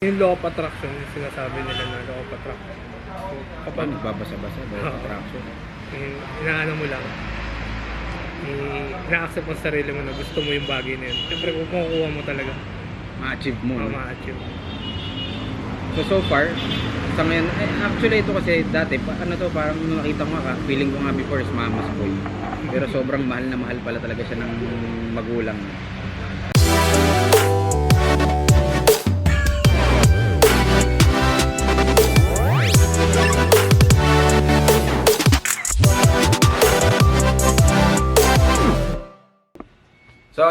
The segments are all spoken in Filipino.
Yung law of attraction, yung sinasabi nila na law of attraction. So, kapag Kapag nagbabasa-basa, Oo. daw attraction. eh, inaano mo lang, eh, ina-accept mo sa sarili mo na gusto mo yung bagay na yun. Siyempre, kung makukuha mo talaga, Ma-achieve mo. mm. no? ma-achieve. So, so far, sa ngayon, eh, actually ito kasi dati, pa, ano to, parang nung nakita ko nga, ka, feeling ko nga before is mama's boy. Pero sobrang mahal na mahal pala talaga siya ng magulang.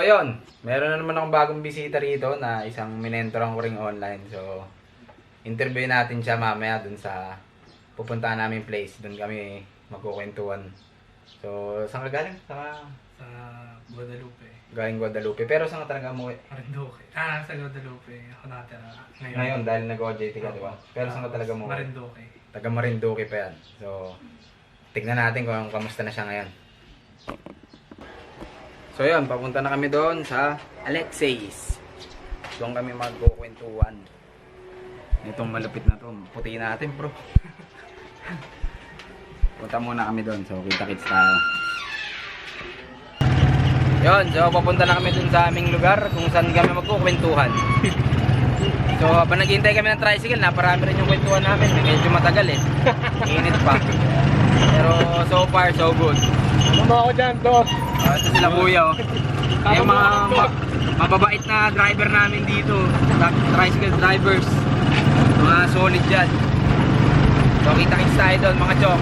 Ayun. Meron na naman akong bagong bisita rito na isang minentoran ko ring online. So, interview natin siya mamaya dun sa pupuntahan namin place. Dun kami magkukwentuhan. So, saan ka galing? Sa Sa Guadalupe. galing Guadalupe. Pero saan ka talaga umuwi? Marinduque. Ah, sa Guadalupe. Ako natira. Ngayon. Ngayon, dahil nag-OJT ka, di ba? Pero saan ka talaga umuwi? Marinduque. Taga Marinduque pa yan. So, tignan natin kung kamusta na siya ngayon. So yun, papunta na kami doon sa Alexis. Doon kami magkukwentuhan. Itong malupit na to, puti natin bro. Punta muna kami doon, so kita-kits tayo. Yun, so papunta na kami doon sa aming lugar kung saan kami magkukwentuhan. So habang naghihintay kami ng tricycle, naparami rin yung kwentuhan namin. Medyo matagal eh. Init pa. Pero so far, so good. Ano mo ako dyan, Dos? Ito sila kuya oh. Yung mga ma- mababait na driver namin dito. Tricycle drivers. Mga solid yan. So kita-kits tayo doon mga chok.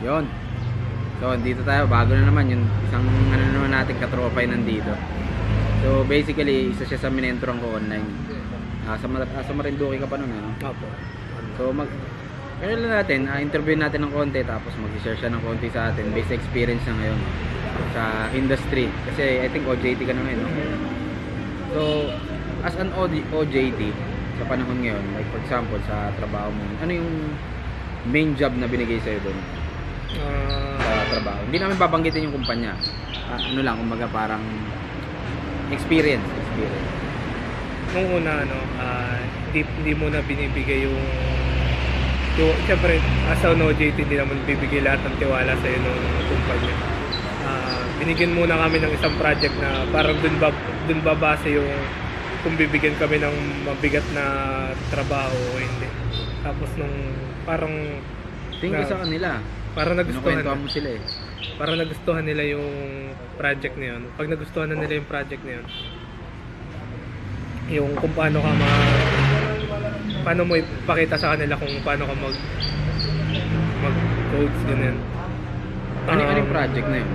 Yon. So dito tayo. Bago na naman yung isang ano naman natin katropay nandito. So basically isa siya sa minentoran ko online. Ah, sa, Mar- ah, sa Marinduque ka pa nun ano? Opo. So mag ano lang natin, ah, interview natin ng konti tapos mag-share siya ng konti sa atin based sa experience niya ngayon sa industry. Kasi I think OJT ka na ngayon, no? So, as an OJT sa panahon ngayon, like for example sa trabaho mo, ano yung main job na binigay sa'yo doon Ah, sa trabaho? Hindi namin babanggitin yung kumpanya. Ah, ano lang, kumbaga parang experience, experience. nung una ano, ah, hindi, hindi mo na binibigay yung yung, siyempre, as an OJT, hindi naman bibigay lahat ng tiwala sa'yo ng kumpanya. Ah, binigyan muna kami ng isang project na parang dun, ba, dun babase yung kung bibigyan kami ng mabigat na trabaho o hindi. Tapos nung parang Tingin Na- sa kanila. parang nagustuhan Kinukwentuhan mo sila eh. parang nagustuhan nila yung project na yun. Pag nagustuhan na nila yung project na yun, yung kung paano ka ma paano mo ipakita sa kanila kung paano ka mag mag codes ganyan. Ano, ano yung Um, project na yun?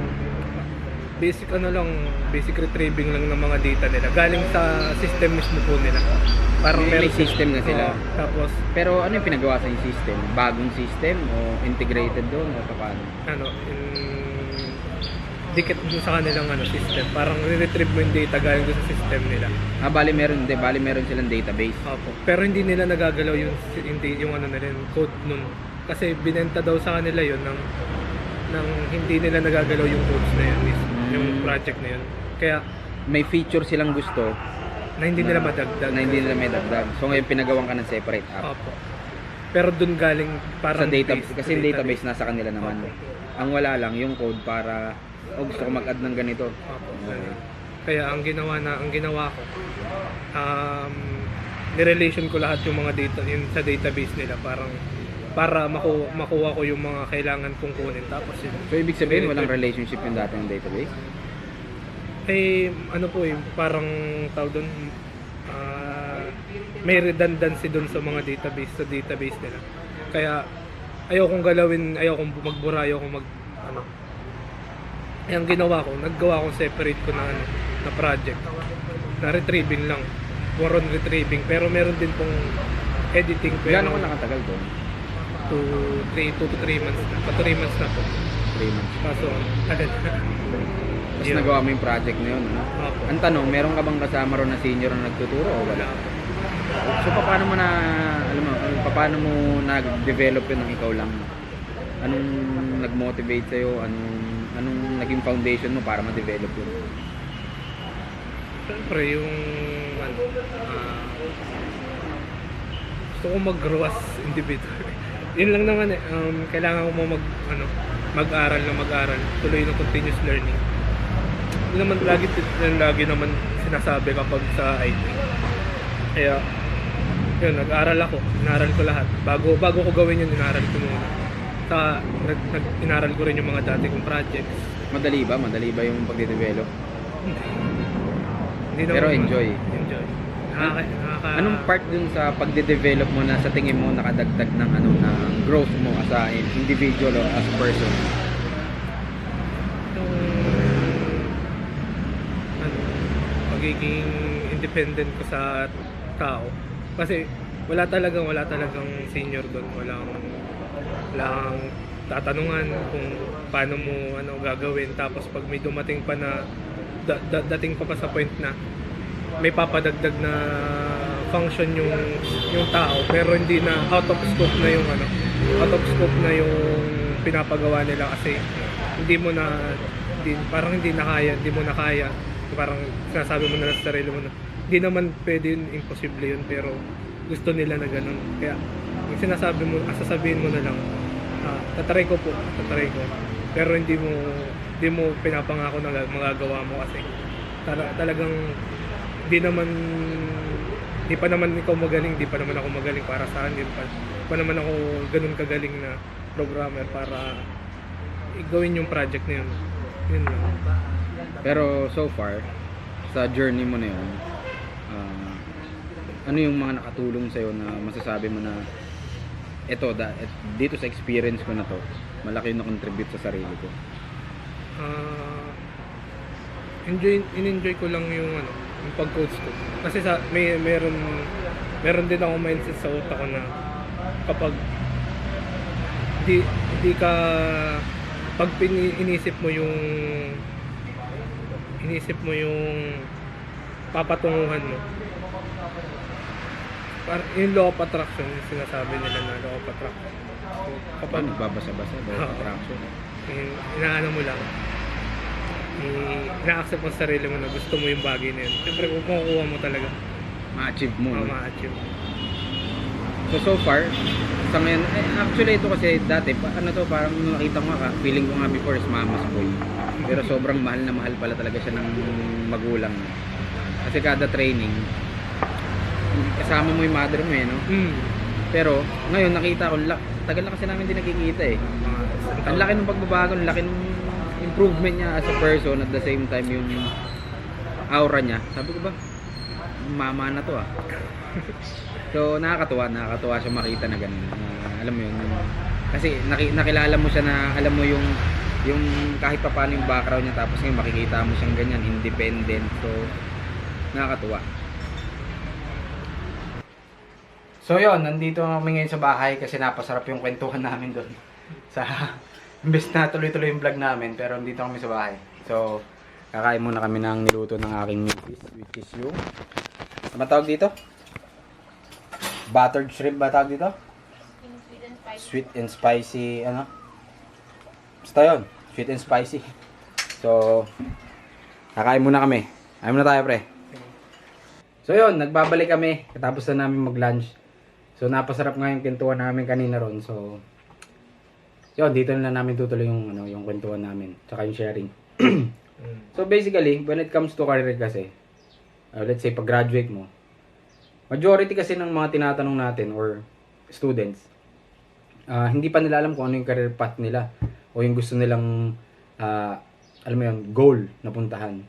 Basic ano lang, basic retrieving lang ng mga data nila. Galing sa system mismo po nila. Parang May- may system na sila. Oo. tapos Pero ano yung pinagawa sa yung system? Bagong system o integrated doon o paano? ano, in, dikit dun sa kanilang ano, system. Parang re-retrieve mo yung data galing dun sa system nila. Ah, bali meron, hindi, bali meron silang database. Opo. Pero hindi nila nagagalaw yung hindi yung ano nila yung code nun. Kasi binenta daw sa kanila yun ng ng hindi nila nagagalaw yung codes na yun, mismo, yung project na yun. Kaya May feature silang gusto na hindi nila madagdag. na hindi nila may dagdag. So ngayon pinagawan ka ng separate app. Opo. Pero dun galing parang sa data, base- kasi yung database nasa kanila naman. Opo. Ang wala lang yung code para oh gusto ko mag-add ng ganito. Opo. Okay. Kaya ang ginawa na ang ginawa ko um ni-relation ko lahat yung mga data yung sa database nila parang para maku makuha ko yung mga kailangan kong kunin tapos yun So ibig sabihin walang relationship yung dati ng database? eh ano po eh parang tawag doon ah, may redundancy doon sa mga database sa database nila kaya ayaw kong galawin ayaw kong magbura ayaw kong mag ano ang ginawa ko naggawa ko separate ko na ano na project na retrieving lang more on retrieving pero meron din pong editing pero Gano'n ko nakatagal doon? to 3 to 3 months na pa 3 months na po 3 months. kaso agad Tapos Yeah. nagawa mo yung project na yun. Ano? Opo. Ang tanong, meron ka bang kasama ron na senior na nagtuturo o wala? po So paano mo na alam mo, paano mo nag-develop yun ng ikaw lang? Anong nag-motivate sa anong anong naging foundation mo para ma-develop yun? Siyempre, yung ano, ah, gusto ko mag-grow as individual. Yun lang naman eh. Um, kailangan ko mag, ano, mag-aral na mag-aral. Tuloy ng continuous learning. Yun naman lagi, lagi naman sinasabi kapag sa IT. Kaya, yun, nag-aral ako. Inaral ko lahat. Bago, bago ko gawin yun, inaral ko muna. Sa, nag, nag, inaral ko rin yung mga dati kong projects. Madali ba? Madali ba yung pagde-develop? Hindi Pero naman- enjoy. Enjoy. Nakaka, nakaka, Anong part dun sa pagde-develop mo na sa tingin mo nakadagdag ng ano ng growth mo as a individual or as a person? yung ano, pagiging independent ko sa tao. Kasi wala talagang wala talagang senior doon, walang walang tatanungan kung paano mo ano gagawin. Tapos pag may dumating pa na da- da- dating pa pa sa point na may papadagdag na function yung yung tao pero hindi na out of scope na yung ano out of scope na yung pinapagawa nila kasi hindi mo na hindi, parang hindi na kaya hindi mo na kaya. Parang sinasabi mo na lang sa sarili mo na hindi naman pwede yun imposible yun pero gusto nila na ganun. Kaya yung sinasabi mo ah, sasabihin mo na lang ah, tatry ko po tatry ko pero hindi mo hindi mo pinapangako na magagawa mo kasi tala- talagang di naman di pa naman ikaw magaling, di pa naman ako magaling para sa akin, pa, pa naman ako ganun kagaling na programmer para gawin yung project na yun. Yun lang. Pero so far sa journey mo na yun, ah, ano yung mga nakatulong sa'yo na masasabi mo na eto da, dito sa experience ko na to, malaki yung na-contribute sa sarili ko. Ah, enjoy in-enjoy ko lang yung ano, yung pag-coach ko. Kasi sa may meron meron din ako mindset sa utak ko na kapag di di ka pag inisip mo yung inisip mo yung papatunguhan mo yung law of attraction yung sinasabi nila na law of attraction so, kapag Paano nagbabasa-basa ba Oo. attraction? in, inaano mo lang i- ina-accept mo sa sarili mo na gusto mo yung bagay na yun siyempre kung makukuha mo talaga Ma-achieve mo. no? ma-achieve So so far, sa ngayon, eh, actually ito kasi dati, pa, ano to, parang nung nakita ko nga, feeling ko nga before is mama's boy. Pero sobrang mahal na mahal pala talaga siya ng magulang. Kasi kada training, kasama mo yung mother mo eh, no? mm. Pero ngayon nakita ko, la- tagal na kasi namin din nakikita eh. mga Ang laki ng pagbabago, ang laki ng improvement niya as a person at the same time yung aura niya. Sabi ko ba, mama na to ah. So nakakatuwa, nakakatuwa siya makita na ganun. Na, alam mo yun, yung- kasi naki, nakilala mo siya na alam mo yung yung kahit pa paano yung background niya tapos ngayon makikita mo siyang ganyan, independent. So nakakatuwa. So yon nandito kami ngayon sa bahay kasi napasarap yung kwentuhan namin doon. Sa imbes na tuloy-tuloy yung vlog namin pero nandito kami sa bahay. So kakain muna kami ng niluto ng aking misis which is yung ano tawag dito? Buttered shrimp ba tawag dito? Sweet and spicy ano? Basta yun. Sweet and spicy. So kakain muna kami. Kain muna tayo pre. So yun, nagbabalik kami. Katapos na namin mag-lunch. So napasarap nga yung kwentuhan namin kanina ron. So yun, dito na namin tutuloy yung ano, yung kwentuhan namin, tsaka yung sharing. Mm. so basically, when it comes to career kasi, uh, let's say pag graduate mo, majority kasi ng mga tinatanong natin or students, ah, hindi pa nila alam kung ano yung career path nila o yung gusto nilang ah, alam mo yun, goal na puntahan.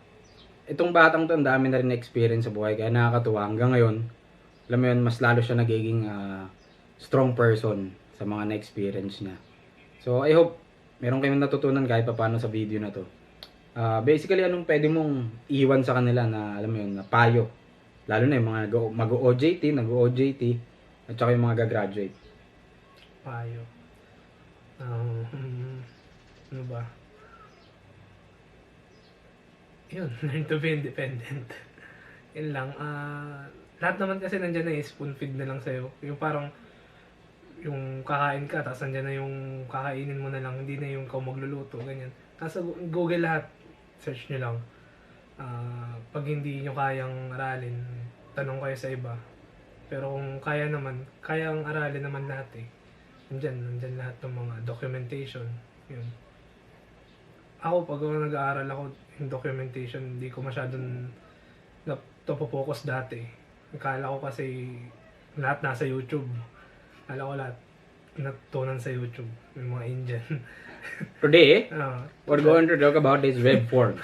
Itong batang to, ang dami na rin na experience sa buhay kaya nakakatuwa hanggang ngayon. Alam mo yun, mas lalo siya nagiging ah, strong person sa mga na-experience niya. So, I hope meron kayong natutunan kahit pa paano sa video na to. Ah, basically, anong pwede mong iwan sa kanila na, alam mo yun, na payo. Lalo na yung mga mag-OJT, nag-OJT, at saka yung mga gagraduate. payo um, ano ba yun learn to be independent yun lang ah lahat naman kasi nandiyan na eh, spoon feed na lang sa'yo yung parang yung kakain ka tapos nandiyan na yung kakainin mo na lang hindi na yung ikaw magluluto ganyan Gu- Google lahat search nyo lang Ah, pag hindi nyo kayang aralin, tanong kayo sa iba. Pero kung kaya naman, kayang aralin naman lahat eh. Nandyan, nandyan lahat ng mga documentation. Yun. Ako, pag nag-aaral ako in documentation, hindi ko masyadong napopokus dati. Akala ko kasi lahat nasa YouTube. Akala ko lahat natutunan sa YouTube. Yung mga Indian. Today, Ah, we're going to talk about these web forms.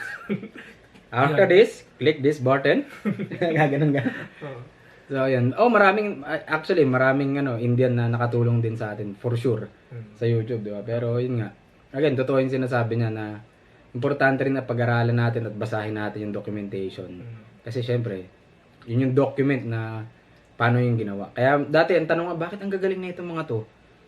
After this, click this button. Gaganon ka. ah. So, yun. Oh, maraming, actually, maraming ano, Indian na nakatulong din sa atin, for sure, Hmm. sa YouTube, di ba? Pero, yun nga. Again, totoo yung sinasabi niya na importante rin na pag-aralan natin at basahin natin yung documentation. Hmm. Kasi, syempre, yun yung document na paano yung ginawa. Kaya, dati, ang tanong nga, bakit ang gagaling na itong mga to?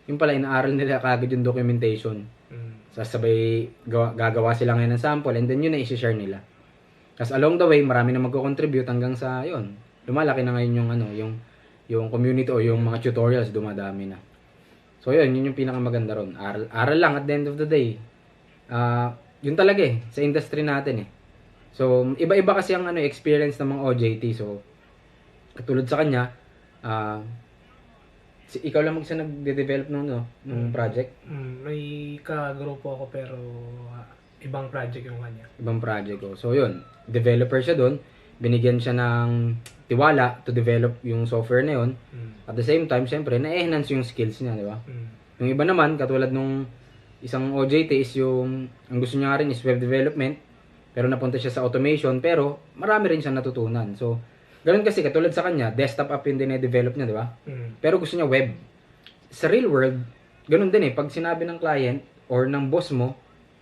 Yung pala, inaaral nila kagad yung documentation. Hmm. Sasabay, gawa, gagawa sila ngayon ng sample and then yun na isi-share nila. Kasi along the way, marami na magko-contribute hanggang sa, yun, lumalaki na ngayon yung, ano, yung, yung community o yung mga tutorials, dumadami na. So, yun, yun yung pinakamaganda ron. Aral, aral lang at the end of the day. Ah, yun talaga eh, sa industry natin eh. So, iba-iba kasi ang ano, experience ng mga OJT. So, katulad sa kanya, ah, si, ikaw lang mag-isa nagde-develop nung, no, nung project. Mm, may kagrupo ako pero ah, ibang project yung kanya. ibang project ko. So, yun. Developer siya doon. Binigyan siya ng tiwala to develop yung software na yun. Mm. At the same time, syempre, na-enhance yung skills niya, di ba? Mm. Yung iba naman, katulad nung isang OJT is yung, ang gusto niya rin is web development. Pero napunta siya sa automation, pero marami rin siya natutunan. So, ganun kasi, katulad sa kanya, desktop app yung dine-develop niya, di ba? Mm. Pero gusto niya web. Sa real world, ganun din eh. Pag sinabi ng client or ng boss mo,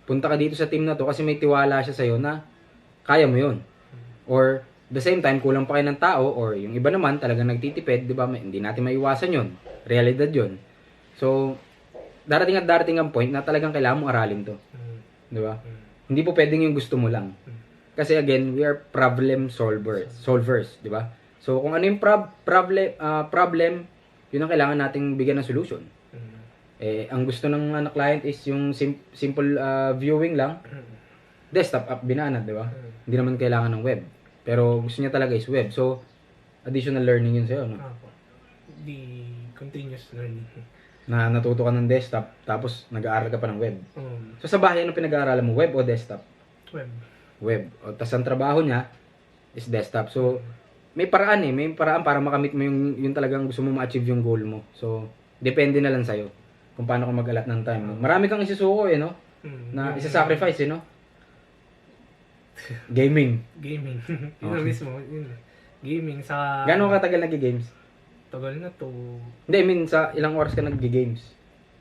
punta ka dito sa team na to kasi may tiwala siya sa'yo na kaya mo yun. Or the same time, kulang pa kayo ng tao or yung iba naman talagang nagtitipid, di ba? May- Hindi natin maiwasan yun. Realidad yun. So, darating at darating ang point na talagang kailangan mo aralin to. Mm. Di ba? Mm. Hindi po pwedeng yung gusto mo lang. Kasi again, we are problem solvers, solvers, di ba? So kung ano yung prob- problem ah, problem, yun ang kailangan nating bigyan ng solution. Mm. Eh ang gusto ng anak client is yung sim- simple ah, viewing lang, Mm. desktop app binanad, di ba? Mm. Hindi naman kailangan ng web. Pero gusto niya talaga is web. So additional learning yun sa'yo, no? Apo. The continuous learning. Na natuto ka ng desktop, tapos nag-aaral ka pa ng web. Um, So sa bahay, ano pinag-aaralan mo? Web o desktop? web. Web. O, tas ang trabaho niya is desktop. So, may paraan eh. May paraan para makamit mo yung, yung talagang gusto mo ma-achieve yung goal mo. So, depende na lang sa'yo kung paano ka mag-alat ng time mo. Marami kang isusuko eh, no? Mm. Na isa-sacrifice eh, no? Gaming. Gaming. yun na Okay. mismo. Yun. Gaming sa... Gano'ng katagal nag-games? Tagal na to. Hindi, I mean, sa ilang oras ka nag-games?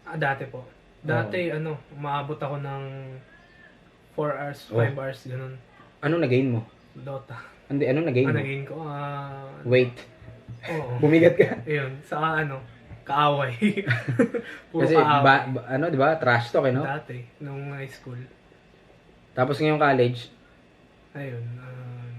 Ah, dati po. Dati, ano, umaabot ako ng 4 hours, 5 Oh. hours, ganun. Ano na-gain mo? Dota. Hindi, ano na-gain Ah, mo? naging ko, ah... Weight. Oo. Bumigat ka. Ayun, sa ano, kaaway. Puro Kasi, kaaway. ba, ba- ano, di ba? Trash talk eh, no? Dati, nung high school. Tapos ngayong college, Ayun, ah,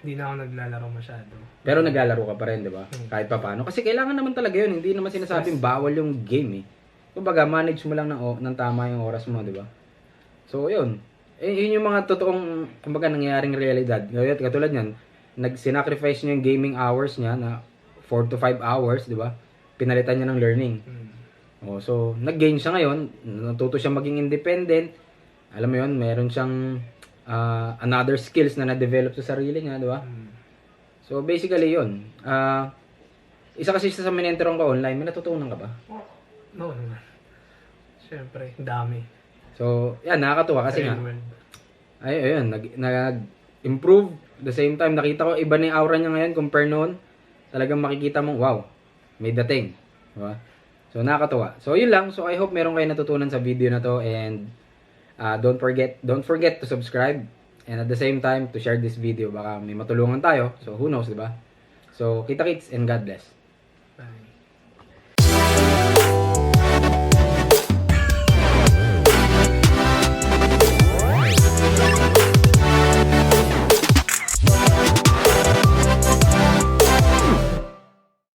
hindi na ako naglalaro masyado. Pero naglalaro ka pa rin, di ba? Hmm. Kahit pa paano. Kasi kailangan naman talaga yun. Hindi naman sinasabing bawal yung game eh. Kumbaga, manage mo lang ng, o- ng tama yung oras mo, di ba? So, yun. Eh, yun yung mga totoong, kumbaga, nangyayaring realidad. Ngayon, katulad yan, nag-sacrifice niya yung gaming hours niya na 4 to 5 hours, di ba? Pinalitan niya ng learning. Mm. Oh, so, nag-gain siya ngayon. Natuto siya maging independent. Alam mo yun, meron siyang ah, another skills na na-develop sa sarili niya, di ba? Mm. So basically yun. Ah isa kasi sa minentoran ka online, may natutunan ka ba? No naman. Siyempre, dami. So, yan, nakakatuwa kasi nga. Ay, ayun, nag, nag-improve. the same time, nakita ko iba na yung aura niya ngayon compare noon. Talagang makikita mong, wow, may dating. Diba? So, nakakatuwa. So, yun lang. So, I hope meron kayo natutunan sa video na to and ah, don't forget, don't forget to subscribe and at the same time to share this video. Baka may matulungan tayo. So, who knows, diba? So, kita-kits and God bless. Bye.